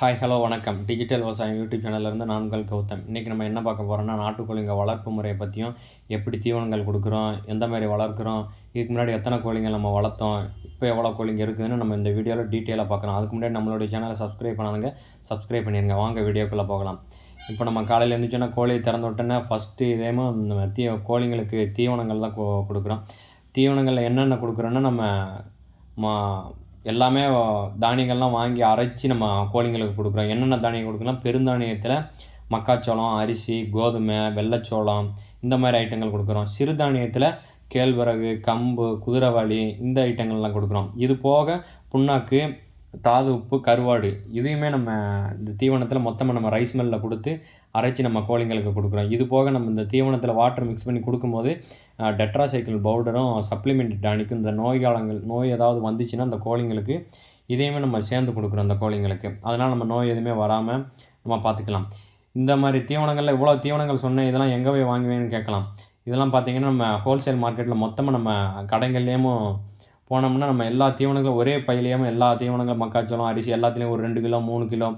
Hi hello வணக்கம். Digital விவசாயம் YouTube சேனல்லேருந்து நான்கள் கௌதம். இன்றைக்கி நம்ம என்ன பார்க்க போகிறோம்னா நாட்டுக்கோழிங்க வளர்ப்பு முறையை பற்றியும் எப்படி தீவனங்கள் கொடுக்குறோம் எந்த மாதிரி வளர்க்குறோம் இதுக்கு முன்னாடி எத்தனை கோழிங்கள் நம்ம வளர்த்தோம் இப்போ எவ்வளோ கோழிங்க இருக்குதுன்னு நம்ம இந்த வீடியோவில் டீட்டெயிலாக பார்க்கலாம். அதுக்கு முன்னாடி நம்மளுடைய சேனலை சப்ஸ்கிரைப் பண்ணாதுங்க சப்ஸ்கிரைப் பண்ணிடுங்க வாங்க வீடியோக்குள்ளே போகலாம். இப்போ நம்ம காலையில் எழுந்துச்சோன்னா கோழியை திறந்து விட்டோன்னா ஃபஸ்ட்டு இதேமோ நம்ம தீ கோழிங்களுக்கு தீவனங்கள் தான் கொடுக்குறோம். தீவனங்களில் என்னென்ன கொடுக்குறோன்னா நம்ம மா எல்லாமே தானியங்கள்லாம் வாங்கி அரைச்சி நம்ம கோழிங்களுக்கு கொடுக்குறோம். என்னென்ன தானியம் கொடுக்கலாம் பெருந்தானியத்தில் மக்காச்சோளம் அரிசி கோதுமை வெள்ளைச்சோளம் இந்த மாதிரி ஐட்டங்கள் கொடுக்குறோம். சிறுதானியத்தில் கேழ்வரகு கம்பு குதிரைவாளி இந்த ஐட்டங்கள்லாம் கொடுக்குறோம். இது போக புண்ணாக்கு தாது உப்பு கருவாடு இதையுமே நம்ம இந்த தீவனத்தில் மொத்தமாக நம்ம ரைஸ் மில்லில் கொடுத்து அரைச்சி நம்ம கோழிங்களுக்கு கொடுக்குறோம். இது போக நம்ம இந்த தீவனத்தில் வாட்டர் மிக்ஸ் பண்ணி கொடுக்கும்போது டெட்ராசைக்கிள் பவுடரும் சப்ளிமெண்ட் டானிக்கும் இந்த நோய் காலங்கள் நோய் ஏதாவது வந்துச்சுன்னா அந்த கோழிங்களுக்கு இதையுமே நம்ம சேர்ந்து கொடுக்குறோம் அந்த கோழிங்களுக்கு. அதனால் நம்ம நோய் எதுவுமே வராமல் நம்ம பார்த்துக்கலாம். இந்த மாதிரி தீவனங்களில் இவ்வளோ தீவனங்கள் சொன்னேன் இதெல்லாம் எங்கே போய் வாங்குவேன்னு கேட்கலாம். இதெல்லாம் பார்த்தீங்கன்னா நம்ம ஹோல்சேல் மார்க்கெட்டில் மொத்தமாக நம்ம கடைகள்லேயும் போனோம்னா நம்ம எல்லா தீவனங்களும் ஒரே பையிலையும் எல்லா தீவனங்கள் மக்காச்சோளம் அரிசி எல்லாத்துலேயும் ஒரு ரெண்டு கிலோ மூணு கிலோ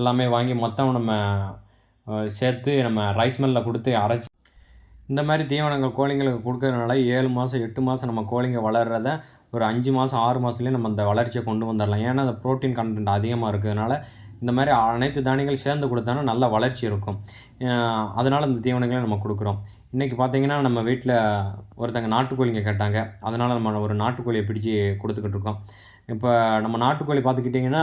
எல்லாமே வாங்கி மொத்தம் நம்ம சேர்த்து நம்ம ரைஸ் மில்லில் கொடுத்து அரைச்சி இந்த மாதிரி தீவனங்கள் கோழிங்களுக்கு கொடுக்கறதுனால ஏழு மாதம் எட்டு மாதம் நம்ம கோழிங்க வளர்கிறத ஒரு அஞ்சு மாதம் ஆறு மாதத்துலேயே நம்ம அந்த வளர்ச்சியை கொண்டு வந்துடலாம் ஏன்னா அந்த ப்ரோட்டீன் கண்டென்ட் அதிகமாக இருக்கிறதுனால இந்த மாதிரி அனைத்து தானியங்கள் சேர்ந்து கொடுத்தானா நல்ல வளர்ச்சி இருக்கும். அதனால் இந்த தீவனங்களை நம்ம கொடுக்குறோம். இன்றைக்கி பார்த்தீங்கன்னா நம்ம வீட்டில் ஒருத்தங்க நாட்டுக்கோழிங்க கேட்டாங்க. அதனால் நம்ம ஒரு நாட்டுக்கோழியை பிடிச்சி கொடுத்துக்கிட்டு இருக்கோம். இப்போ நம்ம நாட்டுக்கோழி பார்த்துக்கிட்டிங்கன்னா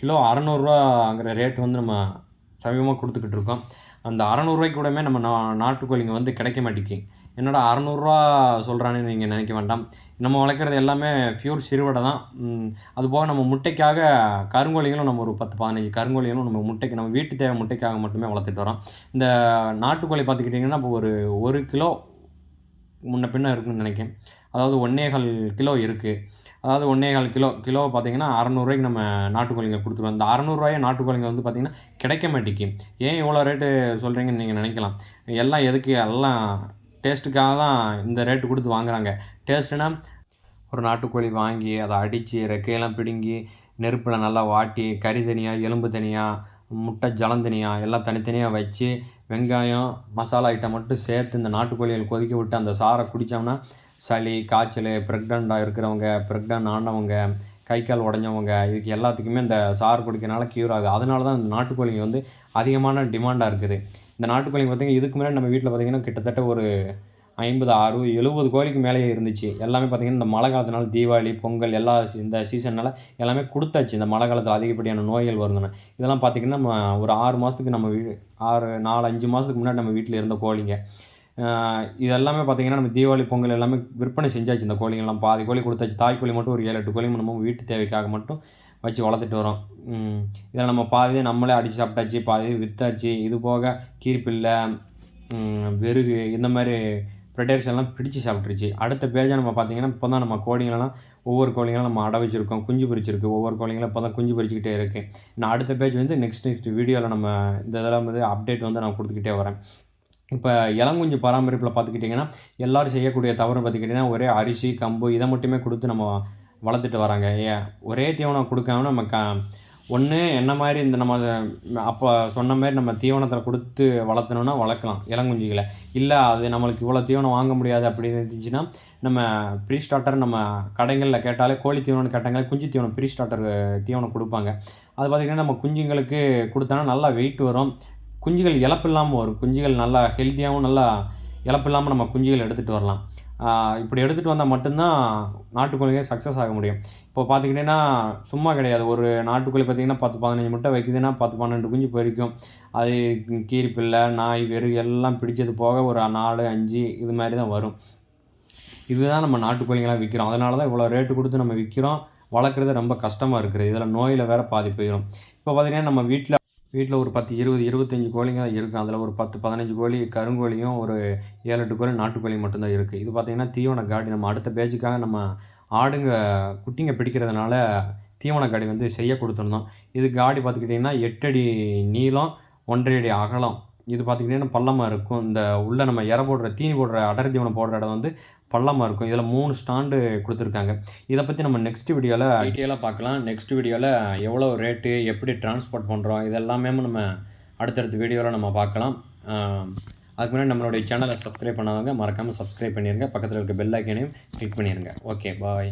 கிலோ அறநூறுவாங்கிற ரேட் வந்து நம்ம சமீபமாக கொடுத்துக்கிட்டு இருக்கோம். அந்த அறநூறுவாய்க்கு கூடமே நம்ம நா நாட்டுக்கோழிங்க வந்து கிடைக்க மாட்டேங்கி என்னடா அறநூறுரூவா சொல்கிறான்னு நீங்கள் நினைக்க வேண்டாம். நம்ம வளர்க்குறது எல்லாமே ஃப்யூர் சிறுவடை தான். அதுபோக நம்ம முட்டைக்காக கருங்கோழிகளும் நம்ம ஒரு பத்து பதினஞ்சு கருங்கோழிகளும் நம்ம முட்டைக்கு நம்ம வீட்டு தேவை முட்டைக்காக மட்டுமே வளர்த்துட்டு வரோம். இந்த நாட்டுக்கோழி பார்த்துக்கிட்டிங்கன்னா இப்போ ஒரு ஒரு கிலோ முன்ன பின்ன இருக்குன்னு நினைக்கிறேன். அதாவது ஒன்னேகால் கிலோ இருக்குது அதாவது ஒன்னேகால் கிலோ கிலோ பார்த்தீங்கன்னா அறநூறுவாய்க்கு நம்ம நாட்டுக்கோழிங்க கொடுத்துருவோம். இந்த அறநூறுவாயை நாட்டுக்கோழிங்க வந்து பார்த்திங்கன்னா கிடைக்க மாட்டேங்கி ஏன் இவ்வளோ ரேட்டு சொல்கிறீங்கன்னு நீங்கள் நினைக்கலாம். எல்லாம் எதுக்கு? எல்லாம் டேஸ்ட்டுக்காக தான் இந்த ரேட்டு கொடுத்து வாங்குறாங்க. டேஸ்ட்டுனா ஒரு நாட்டுக்கோழி வாங்கி அதை அடித்து ரெக்கையெல்லாம் பிடுங்கி நெருப்பில் நல்லா வாட்டி கறி தனியாக எலும்பு தனியாக முட்டை ஜலம் தனியாக எல்லாம் தனித்தனியாக வச்சு வெங்காயம் மசாலா ஐட்டம் மட்டும் சேர்த்து இந்த நாட்டுக்கோழிகள் கொதிக்க விட்டு அந்த சாறை குடித்தோம்னா சளி காய்ச்சல் ப்ரெக்னெண்ட்டாக இருக்கிறவங்க ப்ரெக்னென்ட் ஆனவங்க கை கால் உடஞ்சவங்க இதுக்கு எல்லாத்துக்குமே இந்த சாறு குடிக்கிறனால க்யூர் ஆகுது. அதனால தான் இந்த நாட்டுக்கோழிங்க வந்து அதிகமான டிமாண்டாக இருக்குது. இந்த நாட்டுக்கோழிங்க பார்த்திங்கன்னா இதுக்கு முன்னாடி நம்ம வீட்டில் பார்த்திங்கன்னா கிட்டத்தட்ட ஒரு ஐம்பது அறுபது எழுபது கோழிக்கு மேலேயே இருந்துச்சு. எல்லாமே பார்த்திங்கன்னா இந்த மழை காலத்தினால தீபாவளி பொங்கல் எல்லா இந்த சீசன்னால எல்லாமே கொடுத்தாச்சு. இந்த மழை காலத்தில் அதிகப்படியான நோய்கள் வருதுன்னு. இதெல்லாம் பார்த்திங்கன்னா நம்ம ஒரு ஆறு மாதத்துக்கு நம்ம வீ ஆறு நாலு அஞ்சு மாதத்துக்கு முன்னாடி நம்ம வீட்டில் இருந்த கோழிங்க. இது எல்லாமே பார்த்திங்கன்னா நம்ம தீபாவளி பொங்கல் எல்லாமே விற்பனை செஞ்சாச்சு. இந்த கோழிங்கெல்லாம் பாதி கோழி கொடுத்தாச்சு. தாய் கோழி மட்டும் ஒரு ஏழு எட்டு கோழி நம்ம வீட்டு தேவைக்காக மட்டும் வச்சு வளர்த்துட்டு வரோம். இதில் நம்ம பாதி நம்மளே அடித்து சாப்பிட்டாச்சு பாதி விற்றாச்சு இது போக கீரிப்பில்லை வெறுகு இந்த மாதிரி ப்ரெடர்ஸ் எல்லாம் பிடிச்சு சாப்பிட்ருச்சு அடுத்த பேஜாக நம்ம பார்த்திங்கன்னா இப்போ தான் நம்ம கோழிங்களெல்லாம் ஒவ்வொரு கோழிங்களும் நம்ம அடை வச்சுருக்கோம் குஞ்சு பிரிச்சிருக்கு. ஒவ்வொரு கோழிங்களும் இப்போ தான் குஞ்சு பிரிச்சுக்கிட்டே இருக்குது நான் அடுத்த பேஜ் வந்து நெக்ஸ்ட் நெக்ஸ்ட் வீடியோவில் நம்ம இந்த இதெல்லாம் வந்து அப்டேட் வந்து நான் கொடுத்துக்கிட்டே வரேன். இப்போ இளங்குஞ்சு பராமரிப்பில் பார்த்துக்கிட்டிங்கன்னா எல்லாரும் செய்யக்கூடிய தவறு பார்த்துக்கிட்டிங்கன்னா ஒரே அரிசி கம்பு இதை மட்டுமே கொடுத்து நம்ம வளர்த்துட்டு வராங்க. ஏன் ஒரே தீவனம் கொடுக்காம நம்ம க ஒன்று என்ன மாதிரி இந்த நம்ம அப்போ சொன்ன மாதிரி நம்ம தீவனத்தில் கொடுத்து வளர்த்தணும்னா வளர்க்கலாம் இளங்குஞ்சிகளை. இல்லை அது நம்மளுக்கு இவ்வளோ தீவனம் வாங்க முடியாது அப்படின்னு இருந்துச்சுன்னா நம்ம ப்ரீ ஸ்டார்டர் நம்ம கடைகளில் கேட்டாலே கோழி தீவனம் கேட்டாங்களே குஞ்சு தீவனம் ப்ரீ ஸ்டார்டர் தீவனம் கொடுப்பாங்க. அது பார்த்திங்கன்னா நம்ம குஞ்சுங்களுக்கு கொடுத்தோன்னா நல்லா வெயிட் வரும். குஞ்சுகள் இழப்பு இல்லாமல் வரும். குஞ்சுகள் நல்லா ஹெல்த்தியாகவும் நல்லா இழப்பு இல்லாமல் நம்ம குஞ்சுகள் எடுத்துகிட்டு வரலாம். இப்படி எடுத்துகிட்டு வந்தால் மட்டும்தான் நாட்டுக்கோழிங்க சக்ஸஸ் ஆக முடியும். இப்போ பார்த்துக்கிட்டிங்கன்னா சும்மா கிடையாது. ஒரு நாட்டுக்கோழி பார்த்திங்கன்னா பத்து பதினஞ்சு முட்டை வைக்குதுன்னா பத்து பன்னெண்டு குஞ்சு பொறிக்கும் அது கீரிப்பிள்ளை நாய் வெறு எல்லாம் பிடிச்சது போக ஒரு நாலு அஞ்சு இது மாதிரி தான் வரும். இதுதான் நம்ம நாட்டுக்கோழிங்களாம் விற்கிறோம் அதனால தான் இவ்வளோ ரேட்டு கொடுத்து நம்ம விற்கிறோம் வளர்க்குறது ரொம்ப கஷ்டமாக இருக்குது. இதில் நோயில் வேறு பாதி போயிடும் இப்போ பார்த்திங்கன்னா நம்ம வீட்டில் வீட்டில் ஒரு பத்து இருபது இருபத்தஞ்சி கோழிங்க தான் இருக்கும் அதில் ஒரு பத்து பதினஞ்சு கோழி கருங்கோழியும் ஒரு ஏழு எட்டு கோழி நாட்டுக்கோழி மட்டும்தான் இருக்குது இது பார்த்திங்கன்னா தீவன காடி. நம்ம அடுத்த பேஜுக்காக நம்ம ஆடுங்க குட்டிங்க பிடிக்கிறதுனால தீவன காடி வந்து செய்ய கொடுத்துருந்தோம். இது காடி பார்த்துக்கிட்டிங்கன்னா எட்டு அடி நீளம் ஒன்றரை அடி அகலம். இது பார்த்திங்கன்னா பள்ளமாக இருக்கும். இந்த உள்ளே நம்ம இற போடுற தீனி போடுற அடர் தீவனம் போடுற இடம் வந்து பள்ளமாக இருக்கும். இதில் மூணு ஸ்டாண்டு கொடுத்துருக்காங்க. இதை பற்றி நம்ம நெக்ஸ்ட் வீடியோவில் டீட்டெயிலாக பார்க்கலாம் நெக்ஸ்ட் வீடியோவில் எவ்வளோ ரேட்டு எப்படி டிரான்ஸ்போர்ட் பண்ணுறோம் இதெல்லாமே நம்ம அடுத்தடுத்த வீடியோவில் நம்ம பார்க்கலாம் அதுக்கு முன்னாடி நம்மளுடைய சேனலை சப்ஸ்கிரைப் பண்ணாதவங்க மறக்காமல் சப்ஸ்கிரைப் பண்ணிடுங்க பக்கத்தில் இருக்க பெல் ஐக்கனையும் கிளிக் பண்ணிடுங்க ஓகே பாய்